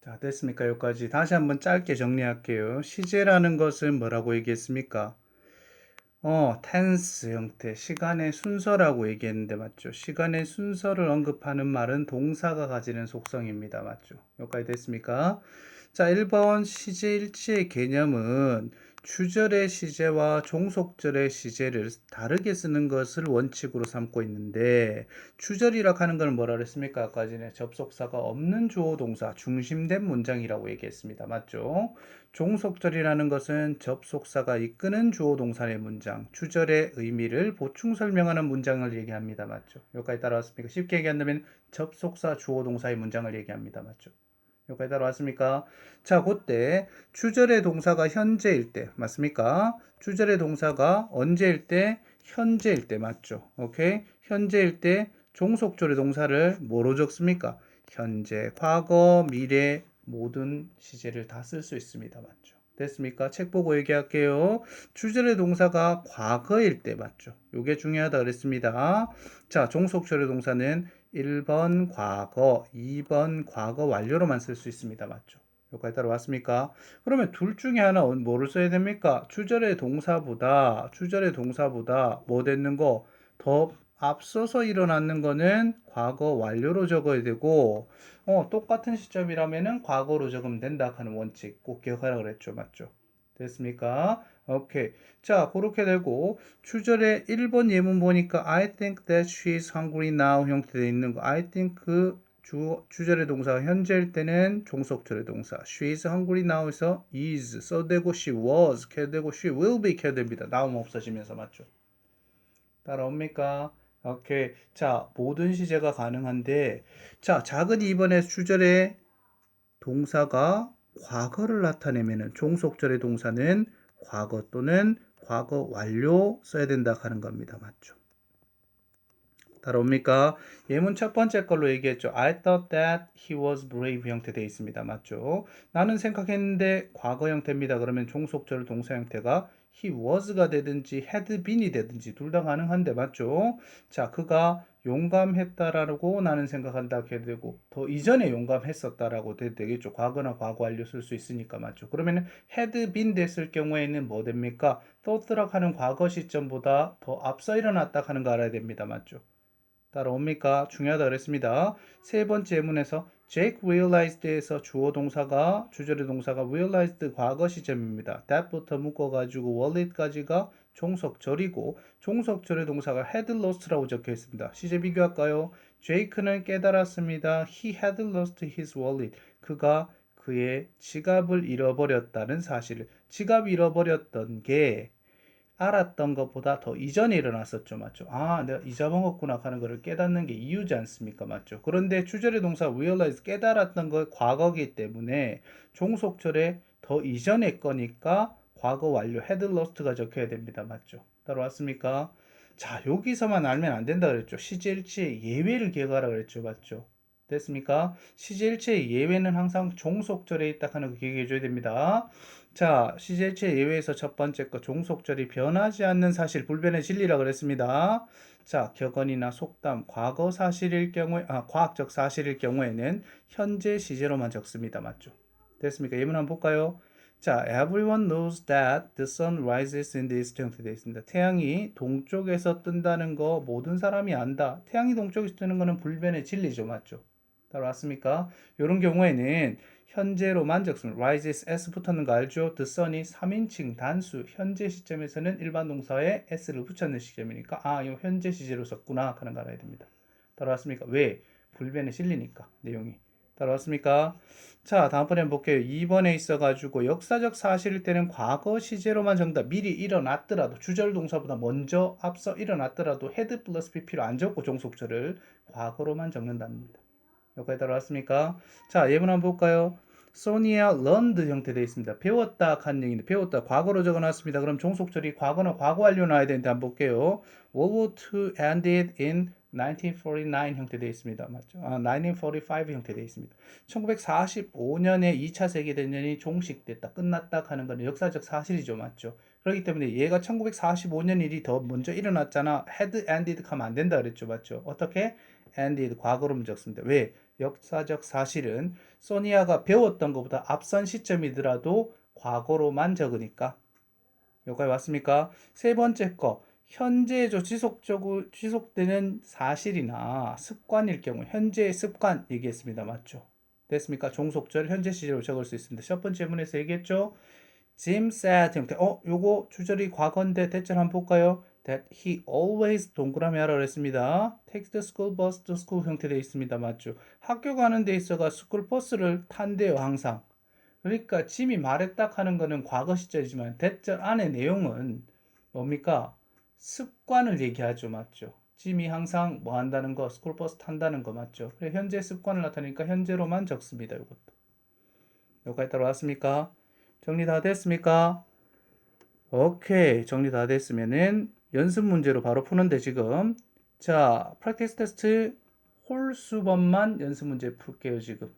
자, 됐습니까? 여기까지. 다시 한번 짧게 정리할게요. 시제라는 것은 뭐라고 얘기했습니까? 어, 텐스 형태, 시간의 순서라고 얘기했는데 맞죠? 시간의 순서를 언급하는 말은 동사가 가지는 속성입니다. 맞죠? 여기까지 됐습니까? 자, 1번 시제 일치의 개념은 주절의 시제와 종속절의 시제를 다르게 쓰는 것을 원칙으로 삼고 있는데 주절이라 하는 건 뭐라 그랬습니까? 아까 전에 접속사가 없는 주어 동사 중심된 문장이라고 얘기했습니다. 맞죠? 종속절이라는 것은 접속사가 이끄는 주어 동사의 문장, 주절의 의미를 보충 설명하는 문장을 얘기합니다. 맞죠? 여기까지 따라왔습니까? 쉽게 얘기한다면 접속사 주어 동사의 문장을 얘기합니다. 맞죠? 여기까지 따라왔습니까? 자, 그때 주절의 동사가 현재일 때 맞습니까? 주절의 동사가 언제일 때? 현재일 때 맞죠? 오케이? 현재일 때 종속절의 동사를 뭐로 적습니까? 현재, 과거, 미래 모든 시제를 다 쓸 수 있습니다. 맞죠? 됐습니까? 책 보고 얘기할게요. 주절의 동사가 과거일 때 맞죠? 요게 중요하다 그랬습니다. 자, 종속절의 동사는 1번 과거, 2번 과거 완료로만 쓸 수 있습니다. 맞죠? 여기까지 따라왔습니까? 그러면 둘 중에 하나 뭐를 써야 됩니까? 주절의 동사보다 주절의 동사보다 뭐 됐는 거 더 앞서서 일어났는 거는 과거 완료로 적어야 되고 어, 똑같은 시점이라면은 과거로 적으면 된다 하는 원칙 꼭 기억하라 그랬죠. 맞죠? 됐습니까? 오케이. 자, 그렇게 되고 주절의 1번 예문 보니까 I think that she is hungry now 형태되어 있는 거. I think 그 주, 주절의 동사가 현재일 때는 종속절의 동사. She is hungry now에서 is 써되고 she was 켜되고 she will be 켜됩니다. 나움 없어지면서 맞죠? 따라옵니까? 오케이. 자, 모든 시제가 가능한데 자, 작은 2번의 주절의 동사가 과거를 나타내면은 종속절의 동사는 과거 또는 과거 완료 써야 된다 하는 겁니다. 맞죠? 따라옵니까? 예문 첫 번째 걸로 얘기했죠. I thought that he was brave 형태 되어 있습니다. 맞죠? 나는 생각했는데 과거 형태입니다. 그러면 종속절 동사 형태가 he was가 되든지 had been이 되든지 둘 다 가능한데 맞죠? 자, 그가 용감했다라고 나는 생각한다 해도 되고 더 이전에 용감했었다라고 돼도 되겠죠. 과거나 과거 완료 쓸 수 있으니까 맞죠. 그러면은 had been 됐을 경우에는 뭐 됩니까? thought라 하는 과거 시점보다 더 앞서 일어났다 하는 거 알아야 됩니다. 맞죠? 따라옵니까? 중요하다 그랬습니다. 세 번째 예문에서 Jake realized에서 주어 동사가 주절의 동사가 realized 과거 시점입니다. that부터 묶어가지고 wallit까지가 종속절이고 종속절의 동사가 had lost라고 적혀 있습니다. 시제 비교할까요? Jake는 깨달았습니다. He had lost his wallet. 그가 그의 지갑을 잃어버렸다는 사실을 지갑 잃어버렸던 게 알았던 것보다 더 이전에 일어났었죠. 맞죠? 아, 내가 잊어먹었구나 하는 것을 깨닫는 게 이유지 않습니까? 맞죠? 그런데 주절의 동사 realize 깨달았던 거 과거기 때문에 종속절에 더 이전의 거니까 과거 완료 had lost가 적혀야 됩니다. 맞죠? 따라왔습니까? 자, 여기서만 알면 안 된다 그랬죠. 시제일치의 예외를 기억하라 그랬죠. 맞죠? 됐습니까? 시제일치의 예외는 항상 종속절에 있다 하는 거 기억해 줘야 됩니다. 자, 시제일체 예외에서 첫 번째 거 종속절이 변하지 않는 사실 불변의 진리라 그랬습니다. 자, 격언이나 속담, 과거 사실일 경우에 아, 과학적 사실일 경우에는 현재 시제로만 적습니다. 맞죠? 됐습니까? 예문 한번 볼까요? 자, everyone knows that the sun rises in the east 형태 되어 있습니다. 태양이 동쪽에서 뜬다는 거 모든 사람이 안다. 태양이 동쪽에서 뜨는 거는 불변의 진리죠. 맞죠? 따라왔습니까? 이런 경우에는 현재로만 적습니다. rises s 붙었는 거 알죠? the sun이 3인칭 단수 현재 시점에서는 일반 동사에 s를 붙였는 시점이니까 아, 이거 현재 시제로 썼구나 하는 거 알아야 됩니다. 따라왔습니까? 왜? 불변에 실리니까 내용이. 따라왔습니까? 자, 다음번에 한번 볼게요. 2번에 있어가지고 역사적 사실일 때는 과거 시제로만 정답 미리 일어났더라도 주절 동사보다 먼저 앞서 일어났더라도 헤드 플러스 pp로 안 적고 종속절을 과거로만 적는답니다. 여기까지 따라왔습니까? 자, 예문 한번 볼까요? 소니아 런드 형태 되어 있습니다. 배웠다 한 얘기인데 배웠다 과거로 적어놨습니다. 그럼 종속절이 과거나 과거 완료 나야 되는데 한번 볼게요. World War II ended in 1949 형태 되어 있습니다. 맞죠? 아, 1945 형태 되어 있습니다. 1945년에 2차 세계대전이 종식됐다, 끝났다 하는 건 역사적 사실이죠. 맞죠? 그렇기 때문에 얘가 1945년 일이 더 먼저 일어났잖아. had ended 하면 안 된다 그랬죠. 맞죠? 어떻게? ended 과거로 적습니다. 왜? 역사적 사실은 소니아가 배웠던 것보다 앞선 시점이더라도 과거로만 적으니까 여기까지 왔습니까? 세 번째 거 현재조 지속적으로 지속되는 사실이나 습관일 경우 현재의 습관 얘기했습니다. 맞죠? 됐습니까? 종속절 현재 시제로 적을 수 있습니다. 첫 번째 문에서 얘기했죠. Jim said 형태. 어, 요거 주절이 과거인데 대절 한번 볼까요? That he always 동그라미 하라 그랬습니다. Takes the school bus to school 형태 되어 있습니다. 맞죠? 학교 가는 데 있어가 스쿨 버스를 탄대요, 항상. 그러니까 짐이 말했다 하는 거는 과거 시절이지만 대절 안의 내용은 뭡니까? 습관을 얘기하죠, 맞죠? 짐이 항상 뭐 한다는 거, 스쿨 버스 탄다는 거 맞죠? 그래 현재 습관을 나타내니까 현재로만 적습니다, 이것도. 여기까지 따라왔습니까? 정리 다 됐습니까? 오케이, 정리 다 됐으면은 연습 문제로 바로 푸는데 지금 자, 프랙티스 테스트 홀수번만 연습 문제 풀게요, 지금.